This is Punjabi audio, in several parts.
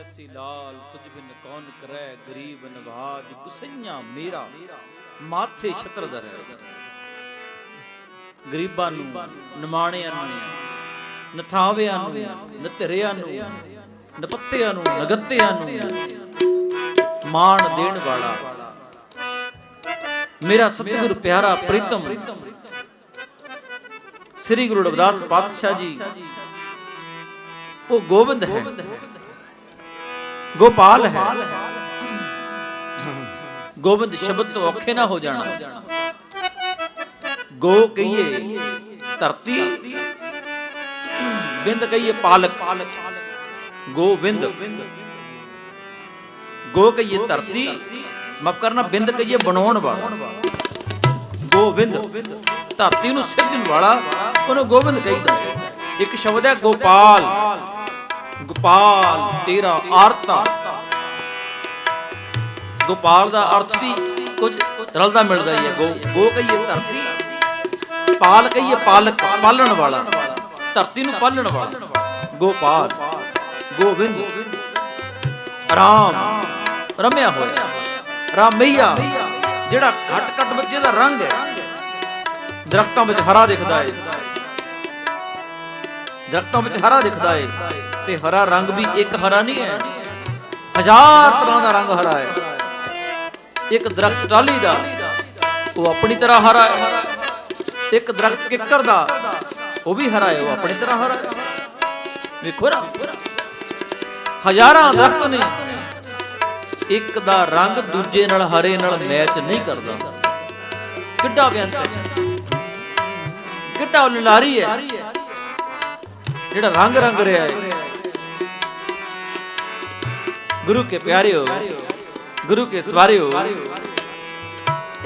ਐਸੀ ਲਾਲ ਤੁਝ ਬਿਨ ਕੌਣ ਕਰੈ? ਗਰੀਬ ਨਵਾਜ ਗੁਸਈਆਂ ਮੇਰਾ। ਮਾਥੇ ਛਤਰ ਧਰੈ ਗਰੀਬਾਂ ਨੂੰ, ਨਿਮਾਣਿਆਂ ਨੂੰ, ਨਥਾਵਿਆਂ ਨੂੰ ਨਤਰਿਆਂ ਨੂੰ, ਨਪੱਤਿਆਂ ਨੂੰ, ਨਗੱਤਿਆਂ ਨੂੰ ਮਾਣ ਦੇਣ ਵਾਲਾ। ਮੇਰਾ ਸਤਿਗੁਰ ਪਿਆਰਾ ਪ੍ਰੀਤਮ, ਸ੍ਰੀ ਗੁਰੂ ਰਵਿਦਾਸ ਪਾਤਸ਼ਾਹ ਜੀ, ਉਹ ਗੋਬਿੰਦ ਹੈ। ਗੋਪਾਲ ਹੈ। ਗੋਬਿੰਦ ਸ਼ਬਦ ਤੋਂ ਔਖੇ ਨਾ ਹੋ ਜਾਣਾ। ਗੋ ਕਹੀਏ ਧਰਤੀ, ਬਿੰਦ ਕਹੀਏ ਪਾਲਕ। ਗੋਬਿੰਦ। ਗੋ ਕਹੀਏ ਧਰਤੀ, ਮਾਫ ਕਰਨਾ, ਬਿੰਦ ਕਹੀਏ ਬਣਾਉਣ ਵਾਲਾ। ਗੋਬਿੰਦ। ਧਰਤੀ ਨੂੰ ਸਿਰਜਣ ਵਾਲਾ, ਉਹਨੂੰ ਗੋਬਿੰਦ ਕਹਿੰਦਾ। ਇੱਕ ਸ਼ਬਦ ਹੈ ਗੋਪਾਲ। ਗੋਪਾਲ, ਤੇਰਾ ਆਰਤਾ ਗੋਪਾਲ ਦਾ ਅਰਥ ਵੀ ਕੁਝ ਰਲਦਾ ਮਿਲਦਾ ਹੀ ਹੈ। ਗੋ ਗੋ ਕਹੀਏ ਧਰਤੀ, ਪਾਲ ਕਹੀਏ ਪਾਲਕ, ਪਾਲਣ ਵਾਲਾ। ਧਰਤੀ ਨੂੰ ਪਾਲਣ ਵਾਲਾ। ਗੋਪਾਲ ਗੋਬਿੰਦ ਰਾਮ, ਰਮਿਆ ਹੋਇਆ। ਰਾਮਈਆ, ਜਿਹੜਾ ਘਟ ਘਟ ਬੱਚੇ ਦਾ ਰੰਗ ਹੈ। ਦਰਖਤਾਂ ਵਿੱਚ ਹਰਾ ਦਿਖਦਾ ਹੈ ਦਰਖਤਾਂ ਵਿੱਚ ਹਰਾ ਦਿਖਦਾ ਹੈ ਤੇ ਹਰਾ ਰੰਗ ਵੀ ਇੱਕ ਹਰਾ ਨਹੀਂ ਹੈ। ਹਜ਼ਾਰ ਤਰ੍ਹਾਂ ਦਾ ਰੰਗ ਹਰਾ ਹੈ। ਇੱਕ ਦਰਖਤ ਟਾਲੀ ਦਾ, ਉਹ ਆਪਣੀ ਤਰ੍ਹਾਂ ਹਰਾ ਹੈ। ਇੱਕ ਦਰਖਤ ਕਿੱਕਰ ਦਾ, ਉਹ ਵੀ ਹਰਾ ਹੈ, ਉਹ ਆਪਣੀ ਤਰ੍ਹਾਂ ਹਰਾ ਹੈ। ਵੇਖੋ ਨਾ। ਹਜ਼ਾਰਾਂ ਦਰਖਤ ਨੇ। ਇੱਕ ਦਾ ਰੰਗ ਦੂਜੇ ਨਾਲ, ਹਰੇ ਨਾਲ ਮੈਚ ਨਹੀਂ ਕਰਦਾ। ਕਿੱਡਾ ਬਿਆੰਤ ਹੈ। ਕਿੱਡਾ ਲਲਾਰੀ ਹੈ। ਜਿਹੜਾ ਰੰਗ ਰੰਗ ਰਿਹਾ ਹੈ। ਗੁਰੂ ਕੇ ਪਿਆਰਿਓ, ਗੁਰੂ ਕੇ ਸਵਾਰਿਓ,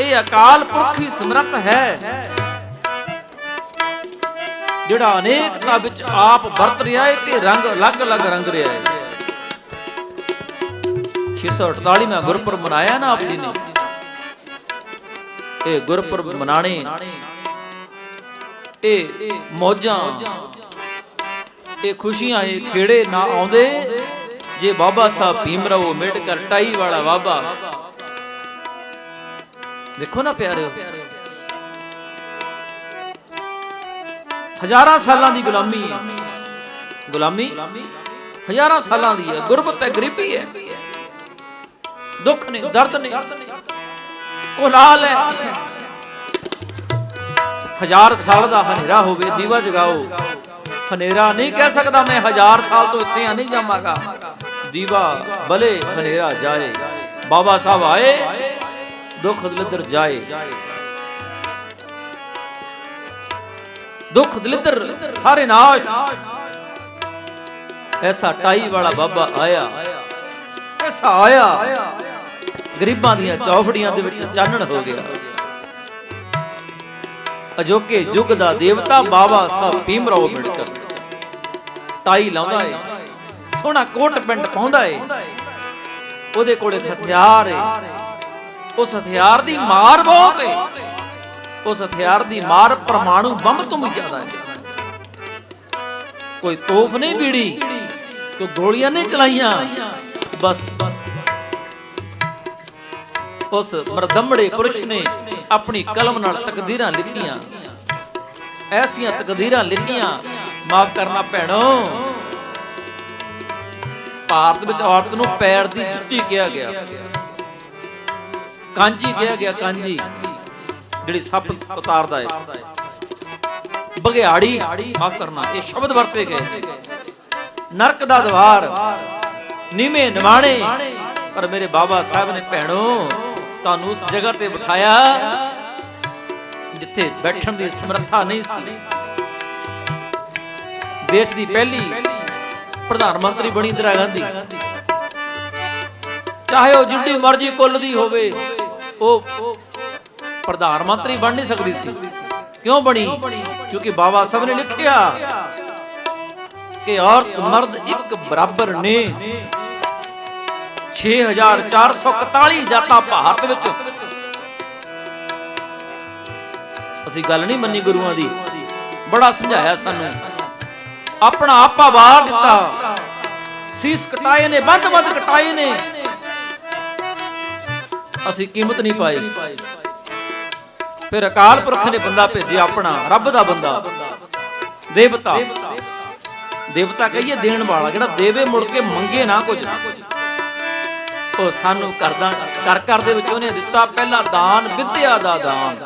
ਇਹ ਅਕਾਲ ਪੁਰਖ ਹੀ ਸਮਰੱਥ ਹੈ, ਜਿਹੜਾ ਅਨੇਕਤਾ ਵਿੱਚ ਆਪ ਵਰਤ ਰਿਹਾ ਹੈ ਤੇ ਰੰਗ ਅਲੱਗ-ਅਲੱਗ ਰੰਗ ਰਿਹਾ ਹੈ। 648ਵਾਂ ਗੁਰਪੁਰਬ ਮਨਾਇਆ ਨਾ ਆਪ ਜੀ ਨੇ। ਇਹ ਗੁਰਪੁਰਬ ਮਨਾਣੇ ਇਹ ਮੌਜਾਂ, ਇਹ ਖੁਸ਼ੀਆਂ, ਇਹ ਖੇੜੇ ਨਾ ਆਉਂਦੇ। ਜੇ ਬਾਬਾ ਸਾਹਿਬ ਭੀਮਰਾਓ ਅੰਬੇਡਕਰ ਟਾਈ ਵਾਲਾ ਬਾਬਾ। ਦੇਖੋ ਨਾ ਪਿਆਰਿਓ। ਹਜ਼ਾਰਾਂ ਸਾਲਾਂ ਦੀ ਗੁਲਾਮੀ ਹੈ। ਗੁਲਾਮੀ? ਹਜ਼ਾਰਾਂ ਸਾਲਾਂ ਦੀ ਹੈ। ਗੁਰਬਤ ਹੈ, ਗਰੀਬੀ ਹੈ। ਦੁੱਖ ਨੇ, ਦਰਦ ਨੇ। ਉਹ ਲਾਲ ਹੈ। ਹਜ਼ਾਰ ਸਾਲ ਦਾ ਹਨੇਰਾ ਹੋਵੇ, ਦੀਵਾ ਜਗਾਓ। ਹਨੇਰਾ ਨਹੀਂ ਕਹਿ ਸਕਦਾ ਮੈਂ ਹਜ਼ਾਰ ਸਾਲ ਤੋਂ ਇੱਥੇ ਆ, ਨਹੀਂ ਜਾਵਾਂਗਾ। ਦੀਵਾ ਭਲੇ ਹਨੇਰਾ ਜਾਏ। ਬਾਬਾ ਸਾਹਿਬ ਆਏ, ਦੁੱਖ ਦਲਿੱਦਰ ਜਾਏ। ਦੁੱਖ ਦਲਿੱਦਰ ਸਾਰੇ ਨਾਸ਼। ਐਸਾ ਟਾਈ ਵਾਲਾ ਬਾਬਾ ਆਇਆ। ਐਸਾ ਆਇਆ। ਗਰੀਬਾਂ ਦੀਆਂ ਚੌਫੜੀਆਂ ਦੇ ਵਿੱਚ ਚਾਨਣ ਹੋ ਗਿਆ। ਅਜੋਕੇ ਯੁੱਗ ਦਾ ਦੇਵਤਾ ਬਾਬਾ ਸਾਹਿਬ ਭੀਮਰਾਓ ਅੰਬੇਡਕਰ। ਟਾਈ ਲਾਉਂਦਾ ਏ। ਸੋਹਣਾ ਕੋਟ ਪਿੰਡ ਪਾਉਂਦਾ ਏ। ਉਹਦੇ ਕੋਲੇ ਹਥਿਆਰ ਏ। ਉਸ ਹਥਿਆਰ ਦੀ ਮਾਰ ਬਹੁਤ ਏ। ਉਸ ਹਥਿਆਰ ਦੀ ਮਾਰ ਪਰਮਾਣੂ ਬੰਬ ਤੋਂ ਵੀ ਜ਼ਿਆਦਾ ਹੈ ਕੋਈ ਤੋਫ ਨਹੀਂ ਵੀੜੀ ਕੋਈ ਗੋਲੀਆਂ ਨਹੀਂ ਚਲਾਈਆਂ। ਬਸ। ਉਸ ਮਰਦਮੜੇ ਪੁਰਸ਼ ਨੇ ਆਪਣੀ ਕਲਮ ਨਾਲ ਤਕਦੀਰਾਂ ਲਿਖੀਆਂ। ਐਸੀਆਂ ਤਕਦੀਰਾਂ ਲਿਖੀਆਂ। ਮਾਫ ਕਰਨਾ ਭੈਣੋ। ਭਾਰਤ ਵਿੱਚ ਔਰਤ ਨੂੰ ਪੈਰ ਦੀ ਜੁੱਤੀ ਕਿਹਾ ਗਿਆ। ਕਾਂਜੀ ਕਿਹਾ ਗਿਆ, ਕਾਂਜੀ। ਜਿਹੜੀ ਸੱਪ ਉਤਾਰਦਾ ਹੈ। ਬਗਿਆੜੀ ਮਾਫ ਕਰਨਾ, ਇਹ ਸ਼ਬਦ ਵਰਤੇ ਗਏ। ਨਰਕ ਦਾ ਦਵਾਰ, ਨੀਵੇਂ ਨਿਮਾਣੇ ਪਰ ਮੇਰੇ ਬਾਬਾ ਸਾਹਿਬ ਨੇ, ਭੈਣੋ, ਤੁਹਾਨੂੰ ਉਸ ਜਗ੍ਹਾ ਤੇ ਬਿਠਾਇਆ ਜਿੱਥੇ ਬੈਠਣ ਦੀ ਸਮਰੱਥਾ ਨਹੀਂ ਸੀ। ਦੇਸ਼ ਦੀ ਪਹਿਲੀ ਪ੍ਰਧਾਨ ਮੰਤਰੀ ਬਣੀ ਇੰਦਰਾ ਗਾਂਧੀ। ਚਾਹੇ ਉਹ ਜਿੱਡੀ ਮਰਜ਼ੀ ਕੁੱਲ ਦੀ ਹੋਵੇ, ਉਹ ਪ੍ਰਧਾਨ ਮੰਤਰੀ ਬਣ ਨਹੀਂ ਸਕਦੀ ਸੀ। ਕਿਉਂ ਬਣੀ? ਕਿਉਂਕਿ ਬਾਬਾ ਸਾਹਿਬ ਨੇ ਲਿਖਿਆ ਕਿ ਔਰਤ ਮਰਦ ਇੱਕ ਬਰਾਬਰ ਨੇ। 6441 ਜਾਤਾਂ ਭਾਰਤ ਵਿੱਚ। ਅਸੀਂ ਗੱਲ ਨਹੀਂ ਮੰਨੀ ਗੁਰੂਆਂ ਦੀ। ਬੜਾ ਸਮਝਾਇਆ ਸਾਨੂੰ। ਆਪਣਾ ਆਪਾ ਵਾਰ ਦਿੱਤਾ। ਸੀਸ ਕਟਾਏ ਨੇ ਬੰਦ-ਬੰਦ ਕਟਾਏ ਨੇ। ਅਸੀਂ ਕੀਮਤ ਨਹੀਂ ਪਾਈ। ਫਿਰ ਅਕਾਲ ਪੁਰਖ ਨੇ ਬੰਦਾ ਭੇਜਿਆ ਆਪਣਾ, ਰੱਬ ਦਾ ਬੰਦਾ। ਦੇਵਤਾ। ਦੇਵਤਾ ਕਹੀਏ ਦੇਣ ਵਾਲਾ, ਜਿਹੜਾ ਦੇਵੇ ਮੁੜ ਕੇ ਮੰਗੇ ਨਾ ਕੁਝ। ਉਹ ਸਾਨੂੰ ਕਰਦਾ, ਕਰ ਕਰ ਦੇ ਵਿੱਚ ਉਹਨੇ ਦਿੱਤਾ ਪਹਿਲਾ ਦਾਨ, ਵਿਦਿਆ ਦਾ ਦਾਨ।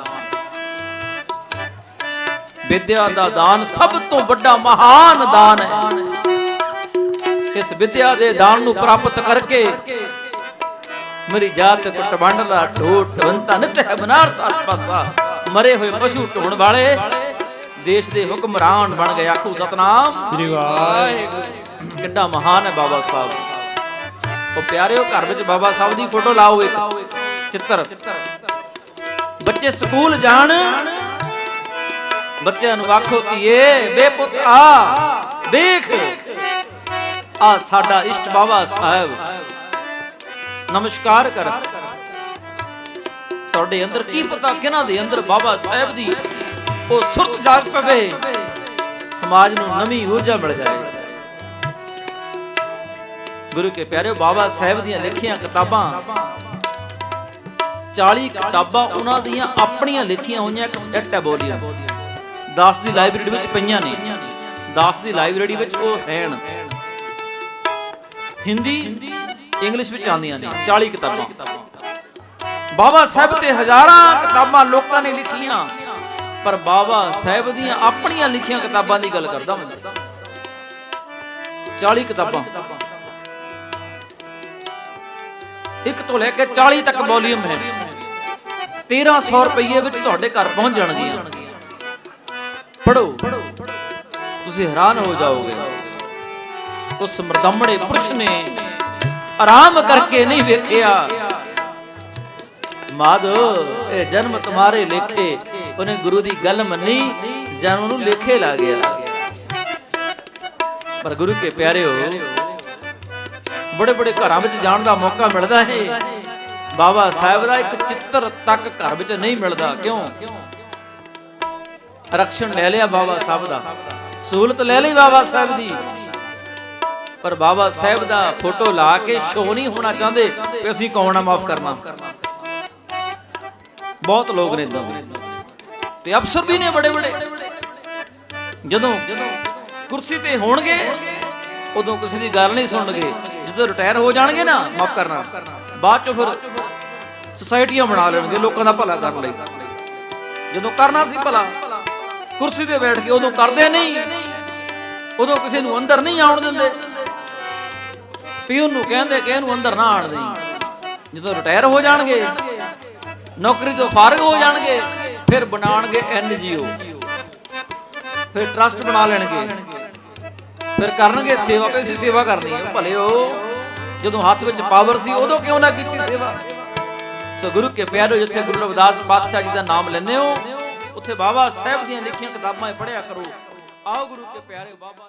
ਵਿਦਿਆ ਦਾ ਦਾਨ ਸਭ ਤੋਂ ਵੱਡਾ ਮਹਾਨ ਦਾਨ ਹੈ। ਇਸ ਵਿਦਿਆ ਦੇ ਦਾਨ ਨੂੰ ਪ੍ਰਾਪਤ ਕਰਕੇ ਮੇਰੀ ਜਾਤ ਕੁੱਟ ਵੰਡਲਾ ਢੋਟ ਵੰਤਾ ਨਿਤ ਹੈ ਬਨਾਰਸ ਆਸ ਪਾਸਾ ਮਰੇ ਹੋਏ ਪਸ਼ੂ ਢੋਣ ਵਾਲੇ ਦੇਸ਼ ਦੇ ਹੁਕਮਰਾਨ ਬਣ ਗਏ ਆਖੂ ਸਤਨਾਮ। ਸ੍ਰੀ ਵਾਹਿਗੁਰੂ। ਕਿੱਡਾ ਮਹਾਨ ਹੈ ਬਾਬਾ ਸਾਹਿਬ। ਉਹ ਪਿਆਰਿਓ ਘਰ ਵਿੱਚ ਬਾਬਾ ਸਾਹਿਬ ਦੀ ਫੋਟੋ ਲਾਓ ਇੱਕ। ਚਿੱਤਰ। ਬੱਚੇ ਸਕੂਲ ਜਾਣ। ਬੱਚਿਆਂ ਨੂੰ ਆਖੋ ਧੀਏ ਬੇ ਪੁੱਤ ਆ ਦੇਖ ਆ ਸਾਡਾ ਇਸ਼ਟ ਬਾਬਾ ਸਾਹਿਬ। ਨਮਸਕਾਰ ਕਰ। ਤੁਹਾਡੇ ਅੰਦਰ ਕੀ ਪਤਾ ਕਿਹਨਾਂ ਦੇ ਅੰਦਰ ਬਾਬਾ ਸਾਹਿਬ ਦੀ ਉਹ ਸੁਰਤ ਜਾਗ ਪਵੇ। ਸਮਾਜ ਨੂੰ ਨਵੀਂ ਊਰਜਾ ਮਿਲ ਜਾਏ। ਗੁਰੂ ਕੇ ਪਿਆਰੇ ਬਾਬਾ ਸਾਹਿਬ ਦੀਆਂ ਲਿਖੀਆਂ ਕਿਤਾਬਾਂ 40 ਕਿਤਾਬਾਂ, ਉਹਨਾਂ ਦੀਆਂ ਆਪਣੀਆਂ ਲਿਖੀਆਂ ਹੋਈਆਂ, ਇੱਕ ਸੈੱਟ ਹੈ ਬੋਲੀਆਂ। ਦਾਸ ਦੀ ਲਾਇਬ੍ਰੇਰੀ ਵਿੱਚ ਪਈਆਂ ਨੇ। ਦਾਸ ਦੀ ਲਾਇਬ੍ਰੇਰੀ ਵਿੱਚ ਉਹ ਹੈਣ ਹਿੰਦੀ, ਇੰਗਲਿਸ਼ ਵਿੱਚ ਆਉਂਦੀਆਂ ਨੇ 40 ਕਿਤਾਬਾਂ। ਬਾਬਾ ਸਾਹਿਬ ਤੇ ਹਜ਼ਾਰਾਂ ਕਿਤਾਬਾਂ ਲੋਕਾਂ ਨੇ ਲਿਖੀਆਂ। ਪਰ ਬਾਬਾ ਸਾਹਿਬ ਦੀਆਂ ਆਪਣੀਆਂ ਲਿਖੀਆਂ ਕਿਤਾਬਾਂ ਦੀ ਗੱਲ ਕਰਦਾ ਮੈਂ। 40 ਕਿਤਾਬਾਂ। ਇੱਕ ਤੋਂ ਲੈ ਕੇ 40 ਤੱਕ ਵੋਲੀਅਮ ਹੈ। 1300 ਰੁਪਏ ਵਿੱਚ ਤੁਹਾਡੇ ਘਰ ਪਹੁੰਚ ਜਾਣਗੀਆਂ। ਪੜੋ ਤੁਸੀਂ ਹੈਰਾਨ ਹੋ ਜਾਓਗੇ। ਉਸ ਮਰਦਮੜੇ ਪੁਰਸ਼ ਨੇ ਆਰਾਮ ਕਰਕੇ ਨਹੀਂ ਵੇਖਿਆ। ਮਾਧੋ, ਇਹ ਜਨਮ ਤੁਹਾਰੇ ਲੇਖੇ, ਉਹਨੇ ਗੁਰੂ ਦੀ ਗੱਲ ਮੰਨੀ, ਜਨਮ ਨੂੰ ਲੇਖੇ ਲਾ ਗਿਆ। ਪਰ ਗੁਰੂ ਕੇ ਪਿਆਰਿਓ ਬੜੇ ਬੜੇ ਘਰਾਂ ਵਿੱਚ ਜਾਣ ਦਾ ਮੌਕਾ ਮਿਲਦਾ ਹੈ। ਬਾਬਾ ਸਾਹਿਬ ਦਾ ਇੱਕ ਚਿੱਤਰ ਤੱਕ ਘਰ ਵਿੱਚ ਨਹੀਂ ਮਿਲਦਾ। ਕਿਉਂ? ਰਕਸ਼ਣ ਲੈ ਲਿਆ ਬਾਬਾ ਸਾਹਿਬ ਦਾ। ਸਹੂਲਤ ਲੈ ਲਈ ਬਾਬਾ ਸਾਹਿਬ ਦੀ। ਪਰ ਬਾਬਾ ਸਾਹਿਬ ਦਾ ਫੋਟੋ ਲਾ ਕੇ ਸ਼ੋਅ ਨਹੀਂ ਹੋਣਾ ਚਾਹੁੰਦੇ ਕਿ ਅਸੀਂ ਕੌਣ ਆ, ਮਾਫ ਕਰਨਾ। ਬਹੁਤ ਲੋਕ ਨੇ ਇਦਾਂ ਤੇ ਅਫਸਰ ਵੀ ਨੇ ਬੜੇ ਬੜੇ ਜਦੋਂ ਕੁਰਸੀ ਤੇ ਹੋਣਗੇ, ਉਦੋਂ ਕਿਸੇ ਦੀ ਗੱਲ ਨਹੀਂ ਸੁਣਨਗੇ। ਜਦੋਂ ਰਿਟਾਇਰ ਹੋ ਜਾਣਗੇ ਨਾ, ਮਾਫ ਕਰਨਾ। ਬਾਅਦ ਚੋਂ ਫਿਰ ਸੁਸਾਇਟੀਆਂ ਬਣਾ ਲੈਣਗੇ, ਲੋਕਾਂ ਦਾ ਭਲਾ ਕਰਨ ਲਈ। ਜਦੋਂ ਕਰਨਾ ਸੀ ਭਲਾ ਕੁਰਸੀ ਤੇ ਬੈਠ ਕੇ ਉਦੋਂ ਕਰਦੇ ਨਹੀਂ। ਉਦੋਂ ਕਿਸੇ ਨੂੰ ਅੰਦਰ ਨਹੀਂ ਆਉਣ ਦਿੰਦੇ। ਪਿਓ ਨੂੰ ਕਹਿੰਦੇ ਕਿ ਇਹਨੂੰ ਅੰਦਰ ਨਾ ਆਣ ਦੇਈ। ਜਦੋਂ ਰਿਟਾਇਰ ਹੋ ਜਾਣਗੇ, ਨੌਕਰੀ ਤੋਂ ਫਾਰਗ ਹੋ ਜਾਣਗੇ, ਫਿਰ ਬਣਾਣਗੇ ਐਨਜੀਓ ਫਿਰ ਟਰਸਟ ਬਣਾ ਲੈਣਗੇ। ਫਿਰ ਕਰਨਗੇ ਸੇਵਾ ਕਿਸੇ ਸੇਵਾ ਕਰਨੀ ਹੈ ਉਹ ਜਦੋਂ ਹੱਥ ਵਿੱਚ ਪਾਵਰ ਸੀ, ਉਦੋਂ ਕਿਉਂ ਨਾ ਕੀਤੀ ਸੇਵਾ? ਸੋ ਗੁਰੂ ਕੇ ਪਿਆਰੋ, ਜਿੱਥੇ ਗੁਰੂ ਰਵਿਦਾਸ ਪਾਤਸ਼ਾਹ ਜੀ ਦਾ ਨਾਮ ਲੈਂਦੇ ਹੋ ਉੱਥੇ ਬਾਬਾ ਸਾਹਿਬ ਦੀਆਂ ਲਿਖੀਆਂ ਕਿਤਾਬਾਂ ਪੜ੍ਹਿਆ ਕਰੋ। ਆਓ ਗੁਰੂ ਕੇ ਪਿਆਰੇ ਬਾਬਾ